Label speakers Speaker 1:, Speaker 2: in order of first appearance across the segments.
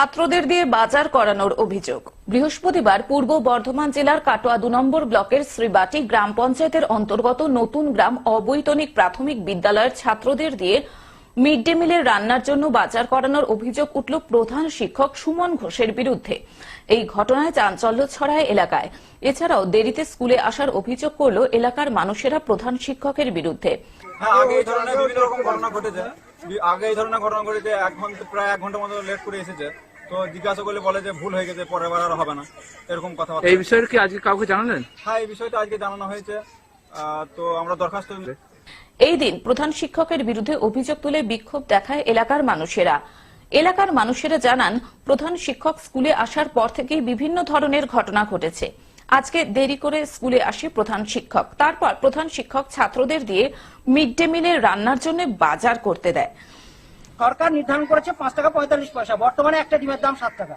Speaker 1: ছাত্রদের দিয়ে বাজার করানোর অভিযোগ। বৃহস্পতিবার পূর্ব বর্ধমান জেলার কাটোয়া দু নম্বর ব্লকের শ্রীবাটি গ্রাম পঞ্চায়েতের অন্তর্গত নতুন গ্রাম অবৈতনিক প্রাথমিক বিদ্যালয়ের ছাত্রদের দিয়ে মিড ডে মিলের রান্নার জন্য বাজার করানোর অভিযোগ উঠল প্রধান শিক্ষক সুমন ঘোষের বিরুদ্ধে। এই ঘটনায় চাঞ্চল্য ছড়ায় এলাকায়। এছাড়াও দেরিতে স্কুলে আসার অভিযোগ করল এলাকার মানুষেরা প্রধান শিক্ষকের বিরুদ্ধে।
Speaker 2: হ্যাঁ আগে এই ধরনের ঘটনা ঘটেছে। এক ঘণ্টা প্রায় এক ঘণ্টার মতো লেট করে এসেছে। তো জিজ্ঞাসা করলে বলে যে ভুল হয়ে গেছে পরের বার আর হবে না। এরকম কথাবার্তা।
Speaker 3: এই বিষয়ে কি আজকে কাউকে জানালেন?
Speaker 2: হ্যাঁ এই বিষয়টা আজকে জানানো হয়েছে। তো আমরা দরখাস্ত
Speaker 1: এই দিন প্রধান শিক্ষকের বিরুদ্ধে অভিযোগ তুলে বিক্ষোভ দেখায় এলাকার মানুষেরা। এলাকার মানুষেরা জানান প্রধান শিক্ষক স্কুলে আসার পর থেকেই বিভিন্ন ধরনের ঘটনা ঘটেছে। আজকে দেরি করে স্কুলে আসে প্রধান শিক্ষক। তারপর প্রধান শিক্ষক ছাত্রদের দিয়ে মিড ডে মিলের রান্নার জন্য বাজার করতে দেয়।
Speaker 4: সরকার নির্ধারণ করেছে পাঁচ টাকা পঁয়তাল্লিশ পয়সা, বর্তমানে একটা ডিমের দাম সাত টাকা।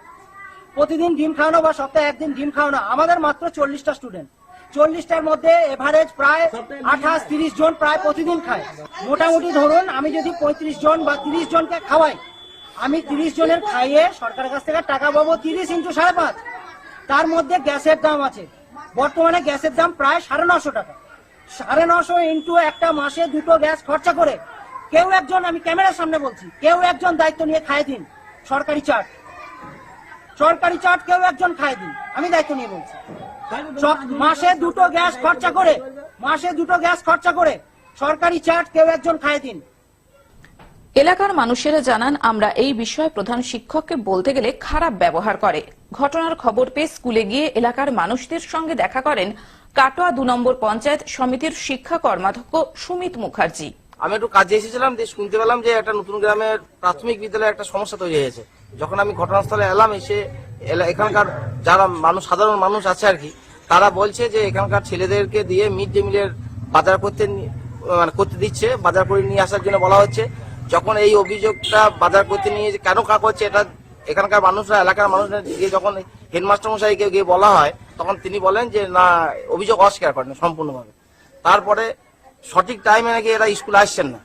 Speaker 4: প্রতিদিন ডিম খাওয়ানো বা সপ্তাহে একদিন ডিম খাওয়ানো, আমাদের মাত্র চল্লিশটা স্টুডেন্ট চল্লিশটার মধ্যে এভারেজ প্রায় আঠাশ তিরিশ জন প্রায় প্রতিদিন খায়। মোটামুটি ধরুন, আমি যদি পঁয়ত্রিশ জন বা তিরিশ জনকে খাওয়াই, আমি তিরিশ জনের খাইয়ে সরকারের কাছ থেকে টাকা পাবো তিরিশ ইন্টু সাড়ে পাঁচ। তার মধ্যে গ্যাসের দাম আছে। বর্তমানে গ্যাসের দাম প্রায় সাড়ে নশো টাকা। সাড়ে নশো ইন্টু একটা মাসে দুটো গ্যাস খরচা করে কেউ একজন, আমি ক্যামেরার সামনে বলছি, কেউ একজন দায়িত্ব নিয়ে খায় দিন। সরকারি চাট সরকারি চাট কেউ একজন খায় দিন। আমি দায়িত্ব নিয়ে বলছি। মাসে দুটো গ্যাস খরচা করে, মাসে দুটো গ্যাস খরচা করে সরকারি চাট কেউ একজন খায় দিন।
Speaker 1: এলাকার মানুষেরা জানান, আমরা এই বিষয়ে প্রধান শিক্ষককে বলতে গেলে খারাপ ব্যবহার করে। ঘটনার খবর পেয়ে স্কুলে গিয়ে এলাকার মানুষদের সঙ্গে দেখা করেন কাটোয়া দু নম্বর পঞ্চায়েত সমিতির শিক্ষা কর্মাধ্যক্ষ সুমিত মুখার্জি।
Speaker 5: আমি একটু কাজে এসেছিলাম, দিয়ে শুনতে পেলাম যে একটা নতুন গ্রামের প্রাথমিক বিদ্যালয়ে একটা সমস্যা তৈরি হয়েছে। যখন আমি ঘটনাস্থলে এলাম, এসে এখানকার যারা মানুষ সাধারণ মানুষ আছে আর কি, তারা বলছে যে এখানকার ছেলেদেরকে দিয়ে মিড ডে মিলের বাজার করতে মানে করতে দিচ্ছে, বাজার করে নিয়ে আসার জন্য বলা হচ্ছে। যখন এই অভিযোগটা বাজার করতে নিয়ে কেন কা হচ্ছে এটা এখানকার মানুষরা, এলাকার মানুষরা গিয়ে যখন হেডমাস্টার মশাইকে গিয়ে বলা হয়, তখন তিনি বলেন যে, না, অভিযোগ অস্বীকার করেন সম্পূর্ণভাবে। তারপরে সঠিক টাইমে নাকি এরা স্কুলে আসছেন না।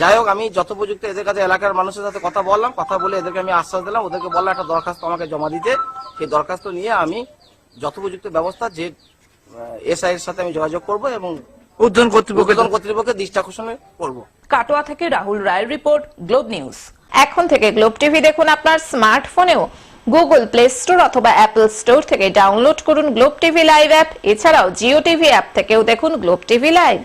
Speaker 5: যাই হোক আমি যথোপযুক্ত এদের কাছে এলাকার মানুষের সাথে কথা বললাম কথা বলে এদেরকে আমি আশ্বাস দিলাম ওদেরকে বললাম একটা দরখাস্ত আমাকে জমা দিতে। সেই দরখাস্ত নিয়ে আমি যথোপযুক্ত ব্যবস্থা যে এসআই এর সাথে আমি যোগাযোগ করব এবং
Speaker 3: উদ্যান কর্তৃপক্ষ
Speaker 5: উদ্বোধন কর্তৃপক্ষের দৃষ্টি আকর্ষণে করব।
Speaker 1: কাটোয়া থেকে রাহুল রায়ের রিপোর্ট গ্লোব নিউজ। এখন থেকে গ্লোব টিভি দেখুন আপনার স্মার্টফোনেও গুগল প্লে স্টোর অথবা অ্যাপল স্টোর থেকে ডাউনলোড করুন গ্লোব টিভি লাইভ অ্যাপ এছাড়াও জিও টিভি অ্যাপ থেকেও দেখুন গ্লোব টিভি লাইভ